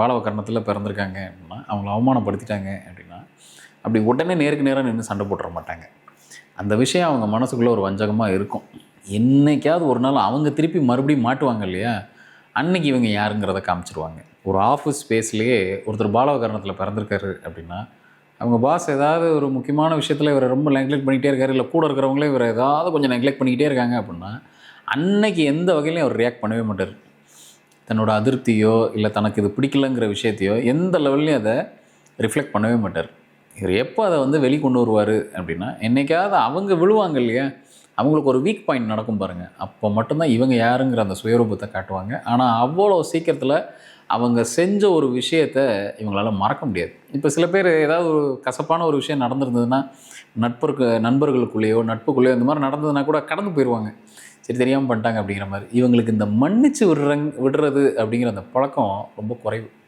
பாலவ கர்ணத்தில் பிறந்திருக்காங்க அப்படின்னா அவங்கள அவமானப்படுத்திட்டாங்க அப்படின்னா அப்படி உடனே நேருக்கு நேராக நின்று சண்டை போட்டுற மாட்டாங்க. அந்த விஷயம் அவங்க மனசுக்குள்ளே ஒரு வஞ்சகமாக இருக்கும். என்னைக்காவது ஒரு நாள் அவங்க திருப்பி மறுபடியும் மாட்டுவாங்க இல்லையா? அன்னைக்கு இவங்க யாருங்கிறத காமிச்சிருவாங்க. ஒரு ஆஃபீஸ் ஸ்பேஸ்லேயே ஒருத்தர் பாலவகரணத்தில் பிறந்திருக்காரு அப்படின்னா அவங்க பாஸ் ஏதாவது ஒரு முக்கியமான விஷயத்தில் இவரை ரொம்ப நெக்லெக்ட் பண்ணிகிட்டே இருக்காரு இல்லை கூட இருக்கிறவங்களே இவரை ஏதாவது கொஞ்சம் நெக்லெக்ட் பண்ணிக்கிட்டே இருக்காங்க அப்படின்னா அன்னைக்கு எந்த வகையிலையும் அவர் ரியாக்ட் பண்ணவே மாட்டார். தன்னோட அதிருப்தியோ இல்லை தனக்கு இது பிடிக்கலங்கிற விஷயத்தையோ எந்த லெவல்லையும் அதை ரிஃப்ளெக்ட் பண்ணவே மாட்டார். இவர் எப்போ அதை வந்து வெளி கொண்டு வருவார் அப்படின்னா என்னைக்காவது அவங்க விழுவாங்க இல்லையா அவங்களுக்கு ஒரு வீக் பாயிண்ட் நடக்கும் பாருங்கள் அப்போ மட்டும்தான் இவங்க யாருங்கிற அந்த சுயரூபத்தை காட்டுவாங்க. ஆனால் அவ்வளோ சீக்கிரத்தில் அவங்க செஞ்ச ஒரு விஷயத்த இவங்களால மறக்க முடியாது. இப்போ சில பேர் ஏதாவது ஒரு கசப்பான ஒரு விஷயம் நடந்திருந்ததுன்னா நட்பருக்கு நண்பர்களுக்குள்ளேயோ நட்புக்குள்ளேயோ இந்த மாதிரி நடந்ததுன்னா கூட கடந்து போயிடுவாங்க சரி தெரியாமல் பண்ணிட்டாங்க அப்படிங்கிற மாதிரி. இவங்களுக்கு இந்த மன்னிச்சு விடுறங் விடுறது அப்படிங்கிற அந்த பழக்கம் ரொம்ப குறைவு.